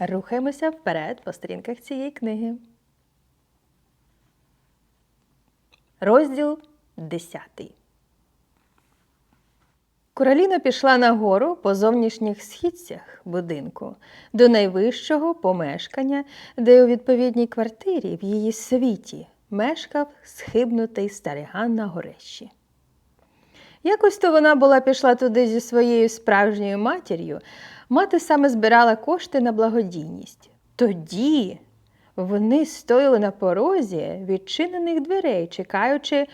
Рухаємося вперед по сторінках цієї книги. Розділ 10. Короліна пішла нагору по зовнішніх східцях будинку до найвищого помешкання, де у відповідній квартирі в її світі мешкав схибнутий стариган на горищі. Якось то вона була пішла туди зі своєю справжньою матір'ю. Мати саме збирала кошти на благодійність. Тоді вони стояли на порозі відчинених дверей, чекаючи,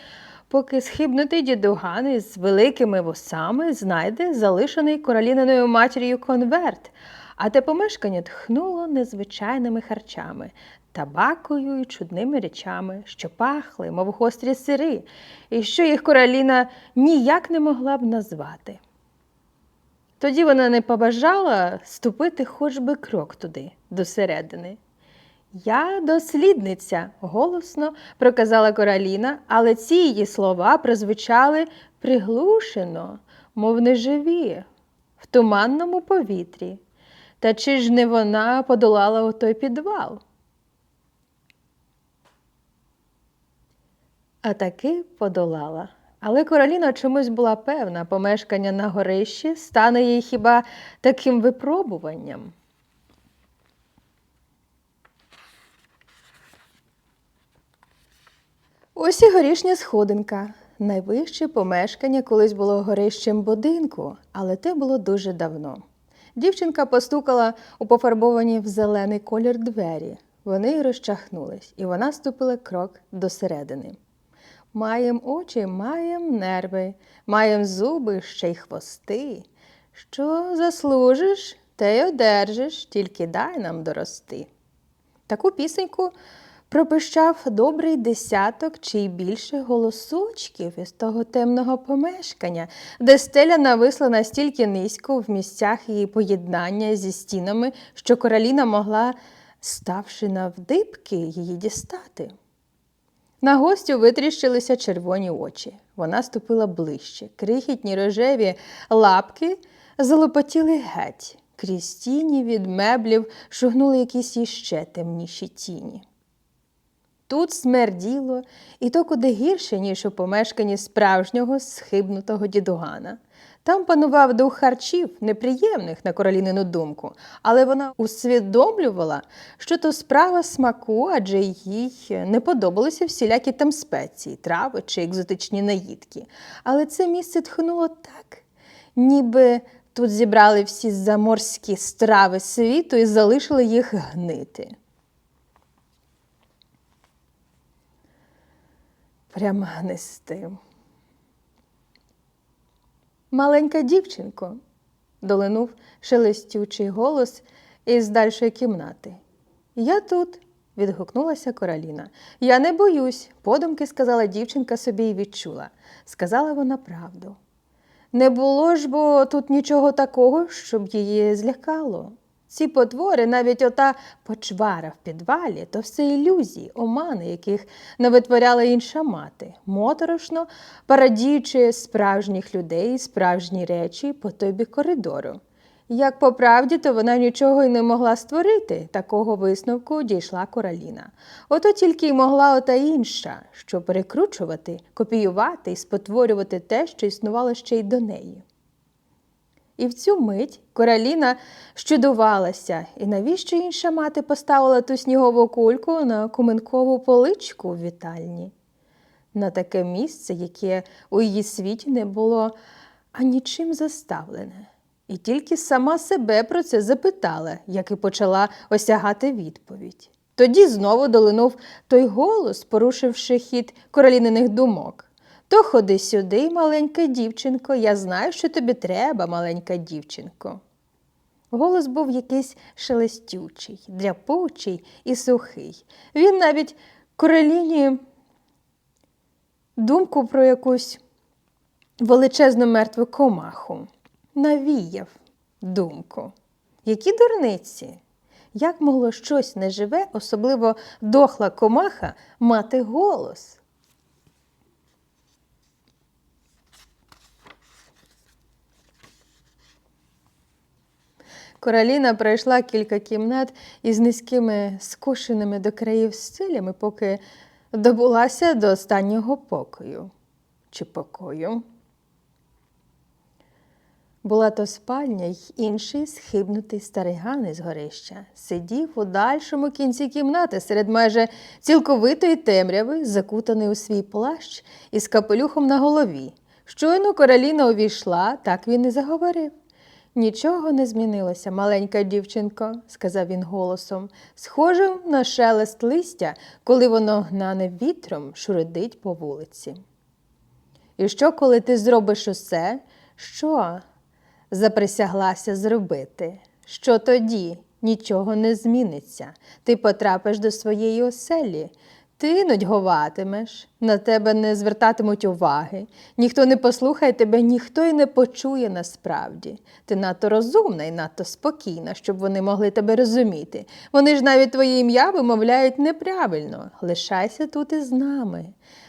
поки схибнутий дідуган із великими вусами знайде залишений короліниною матір'ю конверт, а те помешкання тхнуло незвичайними харчами, табакою і чудними речами, що пахли, мов гострі сири, і що їх короліна ніяк не могла б назвати. Тоді вона не побажала ступити хоч би крок туди, досередини. Я дослідниця, голосно проказала Короліна, але ці її слова прозвучали приглушено, мов неживі, в туманному повітрі. Та чи ж не вона подолала отой підвал? А таки подолала. Але Короліна чомусь була певна, помешкання на горищі стане їй хіба таким випробуванням. Ось і горішня сходинка. Найвище помешкання колись було горищем будинку, але те було дуже давно. Дівчинка постукала у пофарбовані в зелений колір двері. Вони розчахнулись, і вона ступила крок до середини. Маєм очі, маєм нерви, маєм зуби, ще й хвости. Що заслужиш, те й одержиш, тільки дай нам дорости. Таку пісеньку пропищав добрий десяток чи й більше голосочків із того темного помешкання, де стеля нависла настільки низько в місцях її поєднання зі стінами, що короліна могла, ставши навдибки, її дістати. На гостю витріщилися червоні очі. Вона ступила ближче. Крихітні рожеві лапки залопотіли геть. Крізь тіні від меблів шугнули якісь іще темніші тіні. Тут смерділо, і то куди гірше, ніж у помешканні справжнього схибнутого дідугана. Там панував дух харчів, неприємних на королінину думку, але вона усвідомлювала, що то справа смаку, адже їй не подобалися всілякі там спеції, трави чи екзотичні наїдки. Але це місце тхнуло так, ніби тут зібрали всі заморські страви світу і залишили їх гнити. Прям гнистим. Маленька дівчинко, долинув шелестючий голос із дальшої кімнати. Я тут, відгукнулася Короліна. Я не боюсь, подумки сказала дівчинка собі і відчула. Сказала вона правду. Не було ж бо тут нічого такого, щоб її злякало. Ці потвори, навіть ота почвара в підвалі, то все ілюзії, омани, яких не витворяла інша мати, моторошно парадіючи справжніх людей, справжні речі по той бік коридору. Як по правді, то вона нічого й не могла створити, такого висновку дійшла Короліна. Ото тільки й могла ота інша, що перекручувати, копіювати і спотворювати те, що існувало ще й до неї. І в цю мить Короліна щудувалася, і навіщо інша мати поставила ту снігову кульку на куменкову поличку в вітальні? На таке місце, яке у її світі не було анічим заставлене. І тільки сама себе про це запитала, як і почала осягати відповідь. Тоді знову долинув той голос, порушивши хід короліниних думок. То ходи сюди, маленька дівчинко, я знаю, що тобі треба, маленька дівчинко. Голос був якийсь шелестючий, дряпучий і сухий. Він навіть короліні думку про якусь величезну мертву комаху навіяв думку. Які дурниці? Як могло щось неживе, особливо дохла комаха, мати голос? Короліна пройшла кілька кімнат із низькими скошеними до країв стилями, поки добулася до останнього покою чи покою. Була то спальня й інший схибнутий старий ган із горища. Сидів у дальшому кінці кімнати серед майже цілковитої темряви, закутаний у свій плащ із капелюхом на голові. Щойно короліна увійшла, так він і заговорив. Нічого не змінилося, маленька дівчинко, сказав він голосом, схожим на шелест листя, коли воно гнане вітром шуридить по вулиці. І що, коли ти зробиш усе, що заприсяглася зробити? Що тоді нічого не зміниться? Ти потрапиш до своєї оселі. Ти нудьгуватимеш, на тебе не звертатимуть уваги, ніхто не послухає тебе, ніхто й не почує насправді. Ти надто розумна і надто спокійна, щоб вони могли тебе розуміти. Вони ж навіть твоє ім'я вимовляють неправильно. Лишайся тут із нами.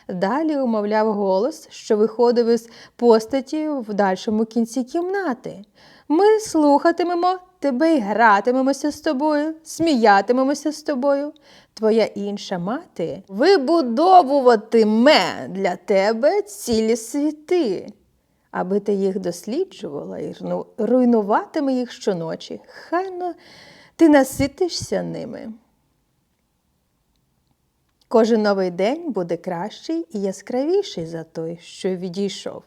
Далі умовляв голос, що виходив із постаті в дальшому кінці кімнати. Ми слухатимемо тебе і гратимемося з тобою, сміятимемося з тобою. Твоя інша мати вибудовуватиме для тебе цілі світи, аби ти їх досліджувала і руйнуватиме їх щоночі. Хайно ти наситишся ними. Кожен новий день буде кращий і яскравіший за той, що відійшов.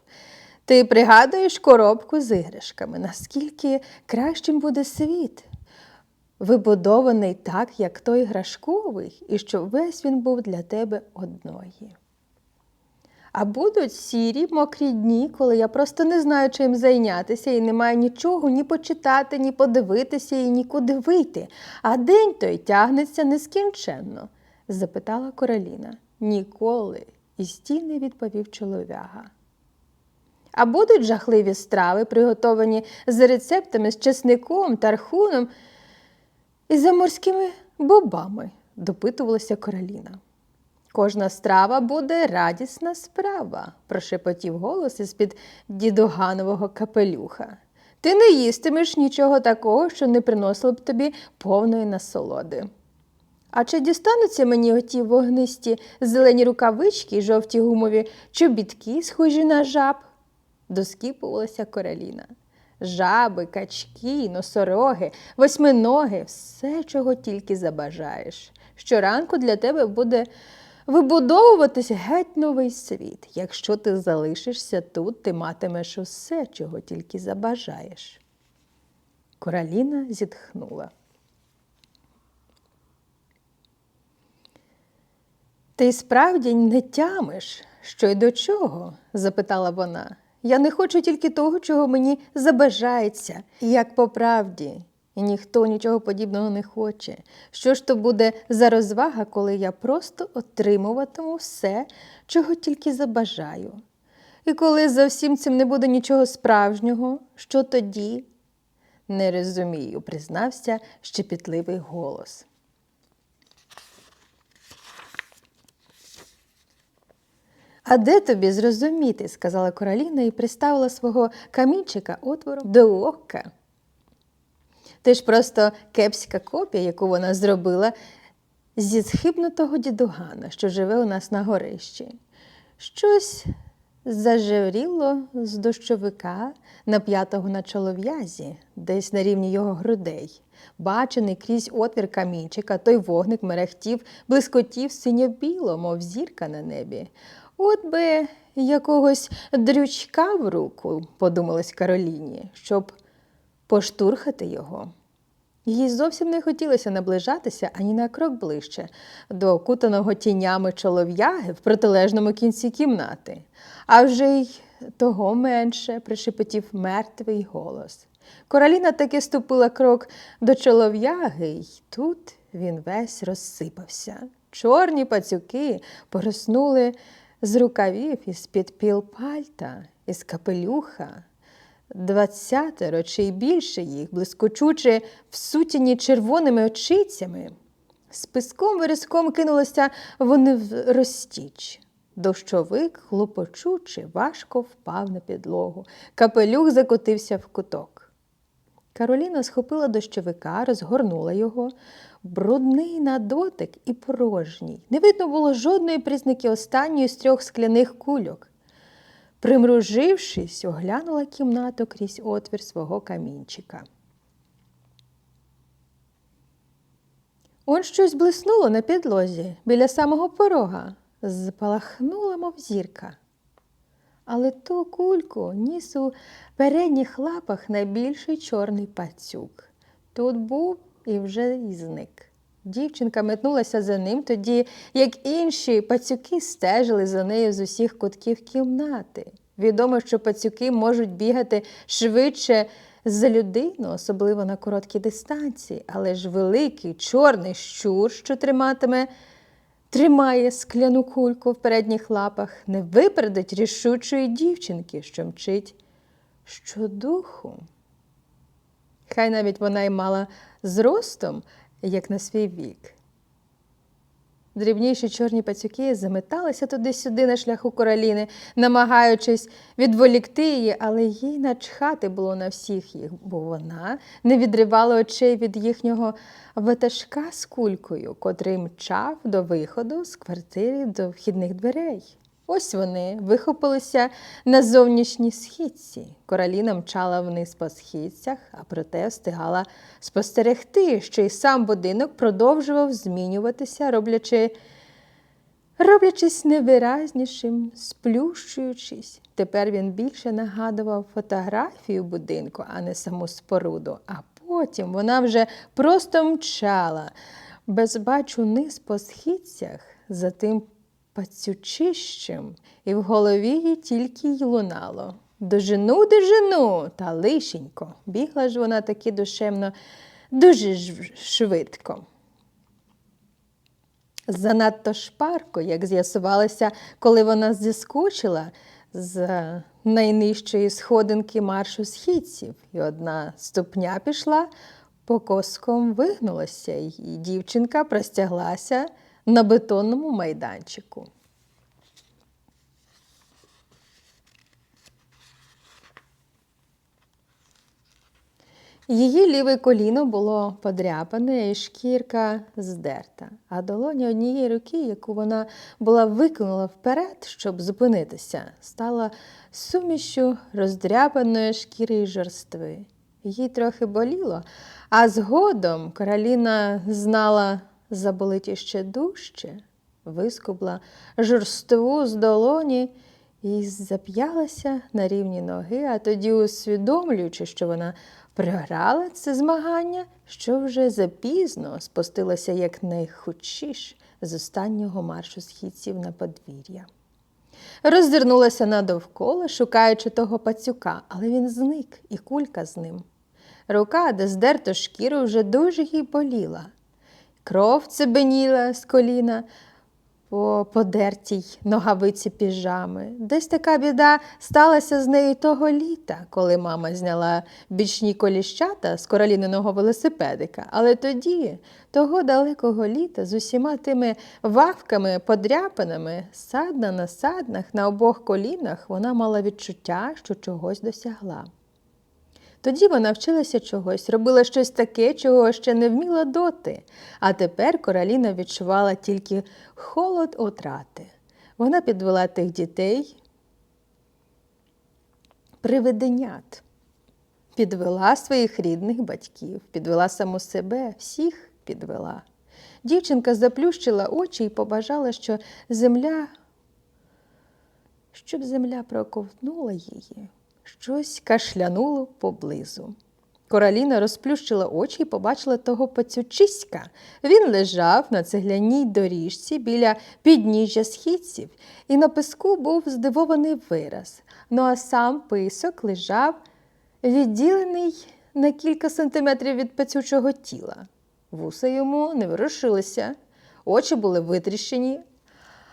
Ти пригадуєш коробку з іграшками, наскільки кращим буде світ, вибудований так, як той іграшковий, і щоб весь він був для тебе одної. А будуть сірі, мокрі дні, коли я просто не знаю, чим зайнятися, і не маю нічого ні почитати, ні подивитися, і нікуди вийти. А день той тягнеться нескінченно, запитала Короліна. Ніколи. І стіни відповів чолов'яга. А будуть жахливі страви, приготовані за рецептами з чесником, тархуном і заморськими бобами, допитувалася Кароліна. Кожна страва буде радісна справа, прошепотів голос із-під дідоганового капелюха. Ти не їстимеш нічого такого, що не приносило б тобі повної насолоди. А чи дістануться мені оті вогнисті зелені рукавички й жовті гумові чобітки, схожі на жаб? доскіпувалася Короліна. Жаби, качки, носороги, восьминоги, все, чого тільки забажаєш. Щоранку для тебе буде вибудовуватись геть новий світ. Якщо ти залишишся тут, ти матимеш усе, чого тільки забажаєш. Короліна зітхнула. Ти справді не тямиш, що й до чого? запитала вона. Я не хочу тільки того, чого мені забажається, як по правді. І ніхто нічого подібного не хоче. Що ж то буде за розвага, коли я просто отримуватиму все, чого тільки забажаю? І коли за всім цим не буде нічого справжнього, що тоді? Не розумію, признався щепітливий голос. А де тобі зрозуміти? сказала Короліна і приставила свого камінчика отвором до ока. Ти ж просто кепська копія, яку вона зробила зі схибнутого дідугана, що живе у нас на горищі. Щось зажевріло з дощовика, нап'ятого на чолов'язі, десь на рівні його грудей. Бачений крізь отвір камінчика, той вогник мерехтів, блискотів синьо-біло, мов зірка на небі. От би якогось дрючка в руку, подумалось Кароліні, щоб поштурхати його. Їй зовсім не хотілося наближатися ані на крок ближче до окутаного тінями чолов'яги в протилежному кінці кімнати. А вже й того менше пришепотів мертвий голос. Короліна таки ступила крок до чолов'яги, й тут він весь розсипався. Чорні пацюки пороснули з рукавів із під піл пальта, із капелюха. Двадцятеро чи й більше їх, блискочучи, всутяні червоними очицями. З писком вирізком кинулися вони в розтіч. Дощовик, хлопочучи, важко впав на підлогу. Капелюх закотився в куток. Кароліна схопила дощовика, розгорнула його. Брудний на дотик і порожній. Не видно було жодної признаки останньої з трьох скляних кульок. Примружившись, оглянула кімнату крізь отвір свого камінчика. Он щось блиснуло на підлозі біля самого порога, спалахнула, мов зірка. Але ту кульку ніс у передніх лапах найбільший чорний пацюк. Тут був і вже і зник. Дівчинка метнулася за ним, тоді як інші пацюки стежили за нею з усіх кутків кімнати. Відомо, що пацюки можуть бігати швидше за людину, особливо на короткій дистанції, але ж великий чорний щур, що триматиме, тримає скляну кульку в передніх лапах, не випередить рішучої дівчинки, що мчить щодуху. Хай навіть вона й мала зростом, як на свій вік. Дрібніші чорні пацюки заметалися туди-сюди на шляху Короліни, намагаючись відволікти її, але їй начхати було на всіх їх, бо вона не відривала очей від їхнього ватажка з кулькою, котрий мчав до виходу з квартири до вхідних дверей. Ось вони вихопилися на зовнішній східці. Короліна мчала вниз по східцях, а проте встигала спостерегти, що й сам будинок продовжував змінюватися, роблячи, роблячись невиразнішим, сплющуючись. Тепер він більше нагадував фотографію будинку, а не саму споруду. А потім вона вже просто мчала, безбачу низ по східцях за тим пацючищем, і в голові їй тільки й лунало. Дожену, дожену, та лишенько. Бігла ж вона таки душевно, дуже швидко. Занадто шпарко, як з'ясувалося, коли вона зіскочила з найнижчої сходинки маршу східців, і одна ступня пішла, покоском вигнулася, і дівчинка простяглася на бетонному майданчику. Її ліве коліно було подряпане і шкірка здерта, а долоня однієї руки, яку вона була викинула вперед, щоб зупинитися, стала сумішю роздряпаної шкіри й жорстви. Їй трохи боліло, а згодом Кароліна знала заболить іще дужче, вискубла жорству з долоні і зап'ялася на рівні ноги, а тоді, усвідомлюючи, що вона програла це змагання, що вже запізно спустилася якнайхучіш з останнього маршу східців на подвір'я. Роззирнулася надовкола, шукаючи того пацюка, але він зник, і кулька з ним. Рука, де здерто шкіру, вже дуже їй боліла. Кров цебеніла з коліна по подертій ногавиці піжами. Десь така біда сталася з нею того літа, коли мама зняла бічні коліщата з короліниного велосипедика. Але тоді, того далекого літа, з усіма тими вавками, подряпинами, садна на саднах, на обох колінах, вона мала відчуття, що чогось досягла. Тоді вона вчилася чогось, робила щось таке, чого ще не вміла доти. А тепер Короліна відчувала тільки холод утрати. Вона підвела тих дітей, привиденят, підвела своїх рідних батьків, підвела саму себе, всіх підвела. Дівчинка заплющила очі і побажала, що земля, щоб земля проковтнула її. Щось кашлянуло поблизу. Короліна розплющила очі і побачила того пацючиська. Він лежав на цегляній доріжці біля підніжжя східців, і на писку був здивований вираз. Ну а сам писок лежав відділений на кілька сантиметрів від пацючого тіла. Вуса йому не ворушилися, очі були витріщені,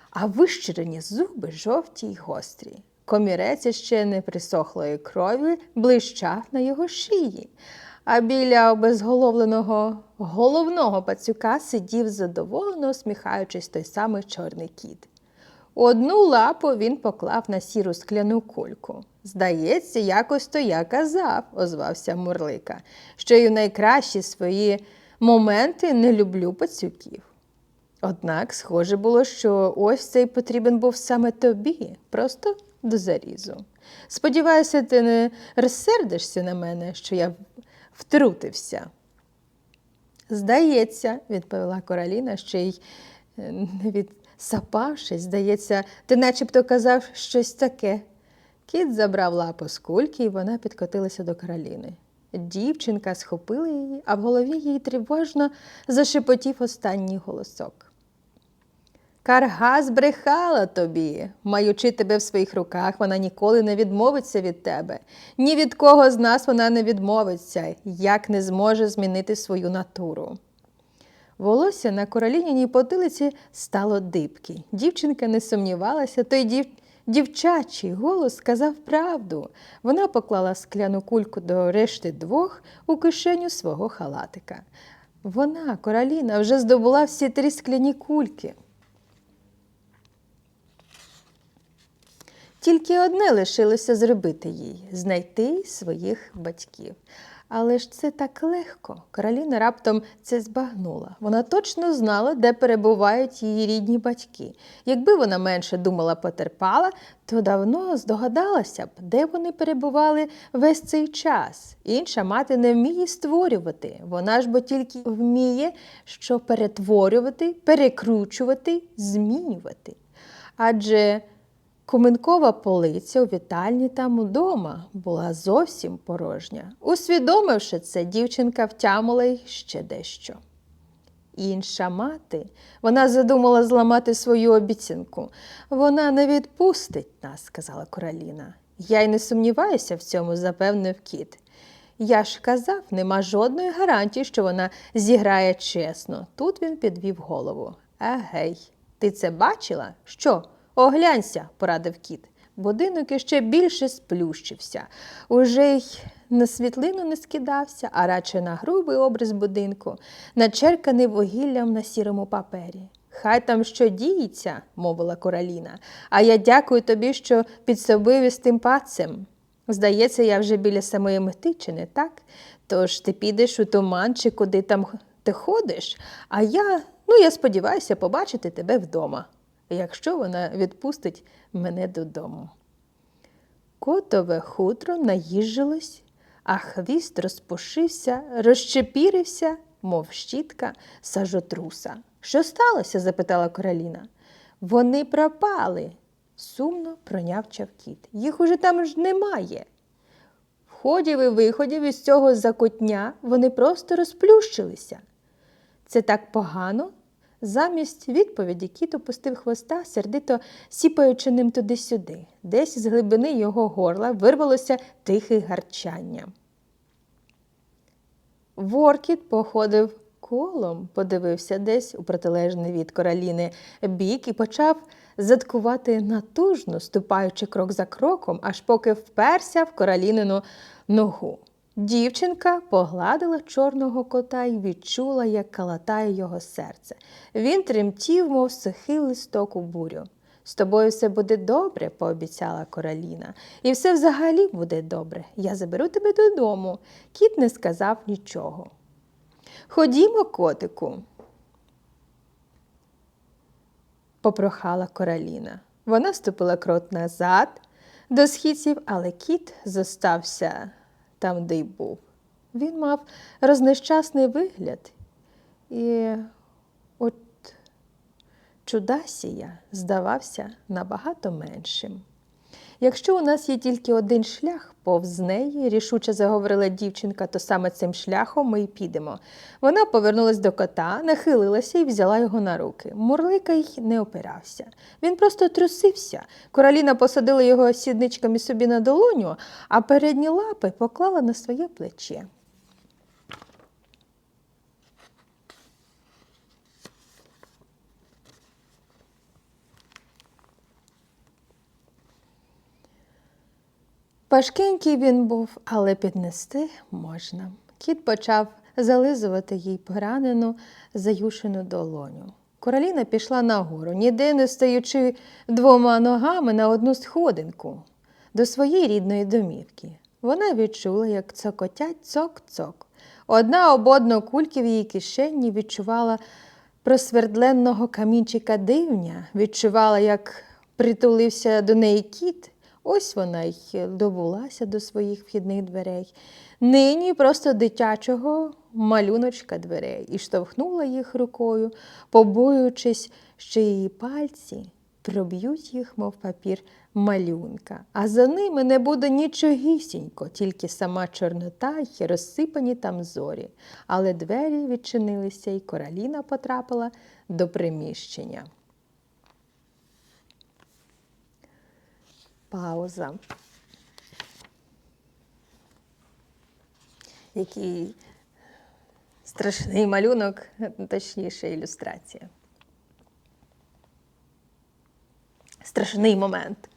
а вищирені зуби жовті й гострі. Комірець ще не присохлої крові блищав на його шиї, а біля обезголовленого головного пацюка сидів задоволено усміхаючись той самий чорний кіт. Одну лапу він поклав на сіру скляну кульку. Здається, якось то я казав, озвався Мурлика, що й у найкращі свої моменти не люблю пацюків. Однак, схоже було, що ось цей потрібен був саме тобі, просто до зарізу. Сподіваюся, ти не розсердишся на мене, що я втрутився. Здається, відповіла Короліна, ще й е, не відсапавшись, здається, ти начебто казав щось таке. Кіт забрав лапу з кульки, і вона підкотилася до Кароліни. Дівчинка схопила її, а в голові їй тривожно зашепотів останній голосок. Карга збрехала тобі. Маючи тебе в своїх руках, вона ніколи не відмовиться від тебе. Ні від кого з нас вона не відмовиться, як не зможе змінити свою натуру. Волосся на короліняній потилиці стало дибки. Дівчинка не сумнівалася, той дів... дівчачий голос сказав правду. Вона поклала скляну кульку до решти двох у кишеню свого халатика. Вона, короліна, вже здобула всі три скляні кульки. Тільки одне лишилося зробити їй знайти своїх батьків. Але ж це так легко. Кароліна раптом це збагнула. Вона точно знала, де перебувають її рідні батьки. Якби вона менше думала потерпала, то давно здогадалася б, де вони перебували весь цей час. Інша мати не вміє створювати. Вона ж бо тільки вміє що перетворювати, перекручувати, змінювати. Адже Куменкова полиця у вітальні там удома була зовсім порожня. Усвідомивши це, дівчинка втямила й ще дещо. Інша мати, вона задумала зламати свою обіцянку. Вона не відпустить нас, сказала Короліна. Я й не сумніваюся в цьому, запевнив кіт. Я ж казав, нема жодної гарантії, що вона зіграє чесно. Тут він підвів голову. Егей, ти це бачила? Що? Оглянься, порадив кіт. Будинок іще більше сплющився. Уже й на світлину не скидався, а радше на грубий образ будинку, начерканий вугіллям на сірому папері. Хай там що діється, мовила Короліна, а я дякую тобі, що підсобив із тим пацем. Здається, я вже біля самої мети, чи не так? Тож ти підеш у туман, чи куди там ти ходиш, а я, ну я сподіваюся, побачити тебе вдома якщо вона відпустить мене додому. Котове хутро наїжилось, а хвіст розпушився, розчепірився, мов щітка сажотруса. Що сталося? запитала Короліна. Вони пропали, сумно пронявчав кіт. Їх уже там ж немає. Входів і виходів із цього закутня вони просто розплющилися. Це так погано? Замість відповіді кіт опустив хвоста, сердито сіпаючи ним туди-сюди. Десь з глибини його горла вирвалося тихе гарчання. Воркіт походив колом, подивився десь у протилежний від короліни бік і почав заткувати натужно, ступаючи крок за кроком, аж поки вперся в королінину ногу. Дівчинка погладила чорного кота і відчула, як калатає його серце. Він тремтів, мов сухий листок у бурю. З тобою все буде добре, пообіцяла Короліна. І все взагалі буде добре. Я заберу тебе додому. Кіт не сказав нічого. Ходімо, котику, попрохала Короліна. Вона ступила крок назад до східців, але кіт зостався там, де й був. Він мав рознещасний вигляд, і от чудасія здавався набагато меншим. Якщо у нас є тільки один шлях повз неї, рішуче заговорила дівчинка, то саме цим шляхом ми й підемо. Вона повернулась до кота, нахилилася і взяла його на руки. Мурлика й не опирався. Він просто трусився. Короліна посадила його сідничками собі на долоню, а передні лапи поклала на своє плече. Важкенький він був, але піднести можна. Кіт почав зализувати їй поранену, заюшену долоню. Короліна пішла нагору, ніде не стаючи двома ногами на одну сходинку до своєї рідної домівки. Вона відчула, як цокотять цок-цок. Одна об кульки в її кишені відчувала просвердленного камінчика дивня, відчувала, як притулився до неї кіт. Ось вона й добулася до своїх вхідних дверей. Нині просто дитячого малюночка дверей і штовхнула їх рукою, побоюючись, що її пальці проб'ють їх, мов папір малюнка, а за ними не буде нічогісінько, тільки сама чорнота й розсипані там зорі. Але двері відчинилися, і короліна потрапила до приміщення. Пауза. Який страшний малюнок, точніше ілюстрація. Страшний момент.